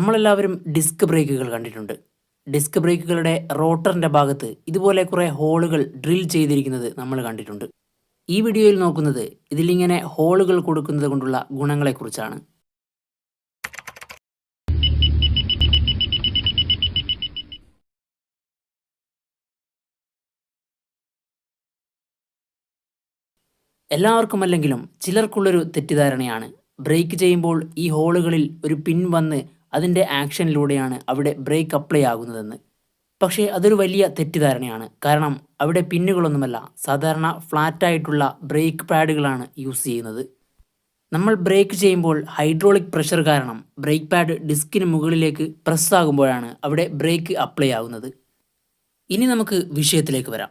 നമ്മളെല്ലാവരും ഡിസ്ക് ബ്രേക്കുകൾ കണ്ടിട്ടുണ്ട്. ഡിസ്ക് ബ്രേക്കുകളുടെ റോട്ടറിന്റെ ഭാഗത്ത് ഇതുപോലെ കുറേ ഹോളുകൾ ഡ്രിൽ ചെയ്തിരിക്കുന്നത് നമ്മൾ കണ്ടിട്ടുണ്ട്. ഈ വീഡിയോയിൽ നോക്കുന്നത് ഇതിലിങ്ങനെ ഹോളുകൾ കൊടുക്കുന്നത് കൊണ്ടുള്ള ഗുണങ്ങളെക്കുറിച്ചാണ്. എല്ലാവർക്കും അല്ലെങ്കിലും ചിലർക്കുള്ളൊരു തെറ്റിദ്ധാരണയാണ്. ബ്രേക്ക് ചെയ്യുമ്പോൾ ഈ ഹോളുകളിൽ ഒരു പിൻ വന്ന് അതിന്റെ ആക്ഷനിലൂടെയാണ് അവിടെ ബ്രേക്ക് അപ്ലൈ ആകുന്നതെന്ന്. പക്ഷേ അതൊരു വലിയ തെറ്റിദ്ധാരണയാണ്. കാരണം അവിടെ പിന്നുകളൊന്നുമല്ല. സാധാരണ ഫ്ലാറ്റായിട്ടുള്ള ബ്രേക്ക് പാഡുകളാണ് യൂസ് ചെയ്യുന്നത്. നമ്മൾ ബ്രേക്ക് ചെയ്യുമ്പോൾ ഹൈഡ്രോളിക് പ്രഷർ കാരണം ബ്രേക്ക് പാഡ് ഡിസ്കിന് മുകളിലേക്ക് പ്രസ് ആകുമ്പോഴാണ് അവിടെ ബ്രേക്ക് അപ്ലൈ ആകുന്നത് ഇനി നമുക്ക് വിഷയത്തിലേക്ക് വരാം.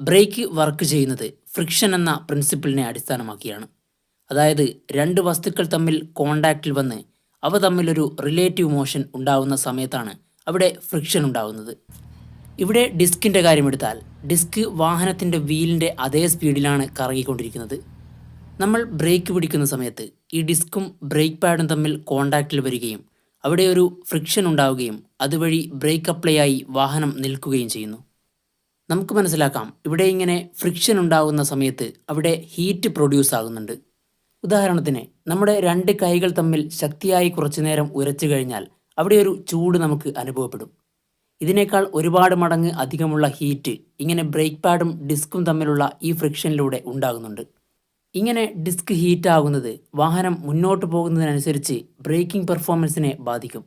ബ്രേക്ക് വർക്ക് ചെയ്യുന്നത് ഫ്രിക്ഷൻ എന്ന പ്രിൻസിപ്പിളിനെ അടിസ്ഥാനമാക്കിയാണ്. അതായത് രണ്ട് വസ്തുക്കൾ തമ്മിൽ കോണ്ടാക്റ്റിൽ വന്ന് അവ തമ്മിലൊരു റിലേറ്റീവ് മോഷൻ ഉണ്ടാവുന്ന സമയത്താണ് അവിടെ ഫ്രിക്ഷൻ ഉണ്ടാകുന്നത് ഇവിടെ ഡിസ്കിന്റെ കാര്യമെടുത്താൽ ഡിസ്ക് വാഹനത്തിന്റെ വീലിന്റെ അതേ സ്പീഡിലാണ് കറങ്ങിക്കൊണ്ടിരിക്കുന്നത്. നമ്മൾ ബ്രേക്ക് പിടിക്കുന്ന സമയത്ത് ഈ ഡിസ്കും ബ്രേക്ക് പാഡും തമ്മിൽ കോണ്ടാക്റ്റിൽ വരികയും അവിടെ ഒരു ഫ്രിക്ഷൻ ഉണ്ടാവുകയും അതുവഴി ബ്രേക്ക് അപ്ലൈ ആയി വാഹനം നിൽക്കുകയും ചെയ്യുന്നു. നമുക്ക് മനസ്സിലാക്കാം ഇവിടെ ഇങ്ങനെ ഫ്രിക്ഷൻ ഉണ്ടാകുന്ന സമയത്ത് അവിടെ ഹീറ്റ് പ്രൊഡ്യൂസ് ആകുന്നുണ്ട്. ഉദാഹരണത്തിന് നമ്മുടെ രണ്ട് കൈകൾ തമ്മിൽ ശക്തിയായി കുറച്ചു നേരം ഉരച്ചു കഴിഞ്ഞാൽ അവിടെ ഒരു ചൂട് നമുക്ക് അനുഭവപ്പെടും. ഇതിനേക്കാൾ ഒരുപാട് മടങ്ങ് അധികമുള്ള ഹീറ്റ് ഇങ്ങനെ ബ്രേക്ക് പാഡും ഡിസ്കും തമ്മിലുള്ള ഈ ഫ്രിക്ഷനിലൂടെ ഉണ്ടാകുന്നുണ്ട്. ഇങ്ങനെ ഡിസ്ക് ഹീറ്റ് ആകുന്നത് വാഹനം മുന്നോട്ട് പോകുന്നതിനനുസരിച്ച് ബ്രേക്കിംഗ് പെർഫോമൻസിനെ ബാധിക്കും.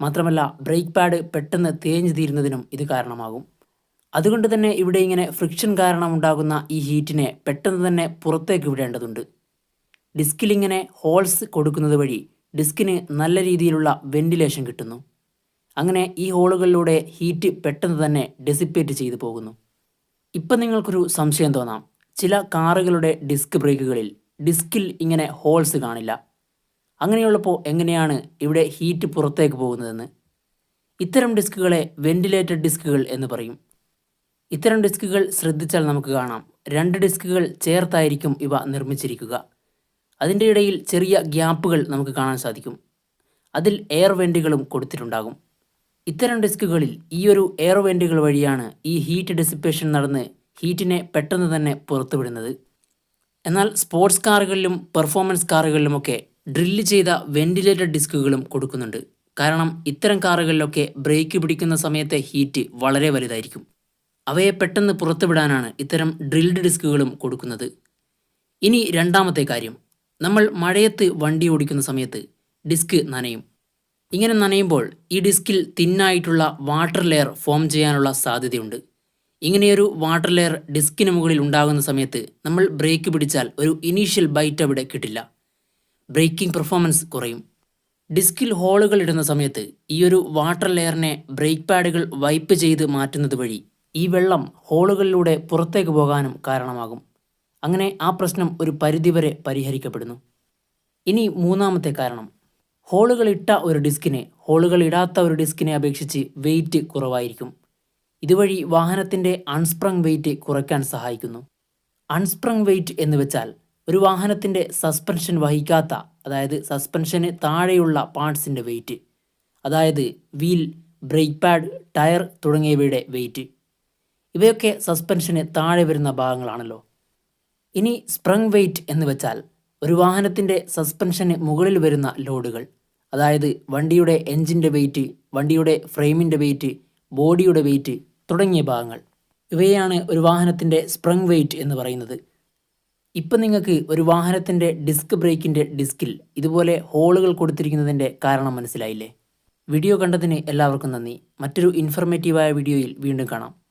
മാത്രമല്ല ബ്രേക്ക് പാഡ് പെട്ടെന്ന് തേഞ്ഞു തീരുന്നതിനും ഇത് കാരണമാകും. അതുകൊണ്ട് തന്നെ ഇവിടെ ഇങ്ങനെ ഫ്രിക്ഷൻ കാരണമുണ്ടാകുന്ന ഈ ഹീറ്റിനെ പെട്ടെന്ന് തന്നെ പുറത്തേക്ക് വിടേണ്ടതുണ്ട്. ഡിസ്കിൽ ഇങ്ങനെ ഹോൾസ് കൊടുക്കുന്നത് വഴി ഡിസ്കിന് നല്ല രീതിയിലുള്ള വെന്റിലേഷൻ കിട്ടുന്നു. അങ്ങനെ ഈ ഹോളുകളിലൂടെ ഹീറ്റ് പെട്ടെന്ന് തന്നെ ഡെസിപ്പേറ്റ് ചെയ്തു പോകുന്നു. ഇപ്പം നിങ്ങൾക്കൊരു സംശയം തോന്നാം. ചില കാറുകളുടെ ഡിസ്ക് ബ്രേക്കുകളിൽ ഡിസ്കിൽ ഇങ്ങനെ ഹോൾസ് കാണില്ല. അങ്ങനെയുള്ളപ്പോൾ എങ്ങനെയാണ് ഇവിടെ ഹീറ്റ് പുറത്തേക്ക് പോകുന്നതെന്ന്? ഇത്തരം ഡിസ്കുകളെ വെന്റിലേറ്റഡ് ഡിസ്കുകൾ എന്ന് പറയും. ഇത്തരം ഡിസ്കുകൾ ശ്രദ്ധിച്ചാൽ നമുക്ക് കാണാം. രണ്ട് ഡിസ്കുകൾ ചേർത്തായിരിക്കും ഇവ നിർമ്മിച്ചിരിക്കുക. അതിന്റെ ഇടയിൽ ചെറിയ ഗ്യാപ്പുകൾ നമുക്ക് കാണാൻ സാധിക്കും. അതിൽ എയർ വെന്റുകളും കൊടുത്തിട്ടുണ്ടാകും. ഇത്തരം ഡിസ്കുകളിൽ ഈ ഒരു എയർ വെന്റുകൾ വഴിയാണ് ഈ ഹീറ്റ് ഡെസിപ്പേഷൻ നടന്ന് ഹീറ്റിനെ പെട്ടെന്ന് തന്നെ പുറത്തുവിടുന്നത്. എന്നാൽ സ്പോർട്സ് കാറുകളിലും പെർഫോമൻസ് കാറുകളിലുമൊക്കെ ഡ്രില്ല് ചെയ്ത വെന്റിലേറ്റഡ് ഡിസ്കുകളും കൊടുക്കുന്നുണ്ട്. കാരണം ഇത്തരം കാറുകളിലൊക്കെ ബ്രേക്ക് പിടിക്കുന്ന സമയത്തെ ഹീറ്റ് വളരെ വലുതായിരിക്കും. അവയെ പെട്ടെന്ന് പുറത്തുവിടാനാണ് ഇത്തരം ഡ്രിൽഡ് ഡിസ്കുകളും കൊടുക്കുന്നത്. ഇനി രണ്ടാമത്തെ കാര്യം. നമ്മൾ മഴയത്ത് വണ്ടി ഓടിക്കുന്ന സമയത്ത് ഡിസ്ക് നനയും. ഇങ്ങനെ നനയുമ്പോൾ ഈ ഡിസ്കിൽ തിന്നായിട്ടുള്ള വാട്ടർ ലെയർ ഫോം ചെയ്യാനുള്ള സാധ്യതയുണ്ട്. ഇങ്ങനെയൊരു വാട്ടർ ലെയർ ഡിസ്കിന് മുകളിൽ ഉണ്ടാകുന്ന സമയത്ത് നമ്മൾ ബ്രേക്ക് പിടിച്ചാൽ ഒരു ഇനീഷ്യൽ ബൈറ്റ് അവിടെ കിട്ടില്ല. ബ്രേക്കിംഗ് പെർഫോമൻസ് കുറയും. ഡിസ്കിൽ ഹോളുകൾ ഇടുന്ന സമയത്ത് ഈ ഒരു വാട്ടർ ലെയറിനെ ബ്രേക്ക് പാഡുകൾ വൈപ്പ് ചെയ്ത് മാറ്റുന്നത് വഴി ഈ വെള്ളം ഹോളുകളിലൂടെ പുറത്തേക്ക് പോകാനും കാരണമാകും. അങ്ങനെ ആ പ്രശ്നം ഒരു പരിധിവരെ പരിഹരിക്കപ്പെടുന്നു. ഇനി മൂന്നാമത്തെ കാരണം. ഹോളുകൾ ഇട്ട ഒരു ഡിസ്കിനെ ഹോളുകൾ ഇടാത്ത ഒരു ഡിസ്കിനെ അപേക്ഷിച്ച് വെയിറ്റ് കുറവായിരിക്കും. ഇതുവഴി വാഹനത്തിന്റെ അൺസ്പ്രങ് വെയിറ്റ് കുറയ്ക്കാൻ സഹായിക്കുന്നു. അൺസ്പ്രങ് വെയിറ്റ് എന്ന് വെച്ചാൽ ഒരു വാഹനത്തിന്റെ സസ്പെൻഷൻ വഹിക്കാത്ത അതായത് സസ്പെൻഷന് താഴെയുള്ള പാർട്സിന്റെ വെയിറ്റ് അതായത് വീൽ ബ്രേക്ക് പാഡ് ടയർ തുടങ്ങിയവയുടെ വെയിറ്റ്. ഇവയൊക്കെ സസ്പെൻഷന് താഴെ വരുന്ന ഭാഗങ്ങളാണല്ലോ. ഇനി സ്പ്രങ് വെയിറ്റ് എന്ന് വെച്ചാൽ ഒരു വാഹനത്തിന്റെ സസ്പെൻഷന് മുകളിൽ വരുന്ന ലോഡുകൾ. അതായത് വണ്ടിയുടെ എൻജിന്റെ വെയിറ്റ് വണ്ടിയുടെ ഫ്രെയിമിന്റെ വെയിറ്റ് ബോഡിയുടെ വെയിറ്റ് തുടങ്ങിയ ഭാഗങ്ങൾ. ഇവയാണ് ഒരു വാഹനത്തിന്റെ സ്പ്രങ് വെയിറ്റ് എന്ന് പറയുന്നത്. ഇപ്പം നിങ്ങൾക്ക് ഒരു വാഹനത്തിന്റെ ഡിസ്ക് ബ്രേക്കിന്റെ ഡിസ്കിൽ ഇതുപോലെ ഹോളുകൾ കൊടുത്തിരിക്കുന്നതിന്റെ കാരണം മനസ്സിലായില്ലേ? വീഡിയോ കണ്ടതിന് എല്ലാവർക്കും നന്ദി. മറ്റൊരു ഇൻഫർമേറ്റീവായ വീഡിയോയിൽ വീണ്ടും കാണാം.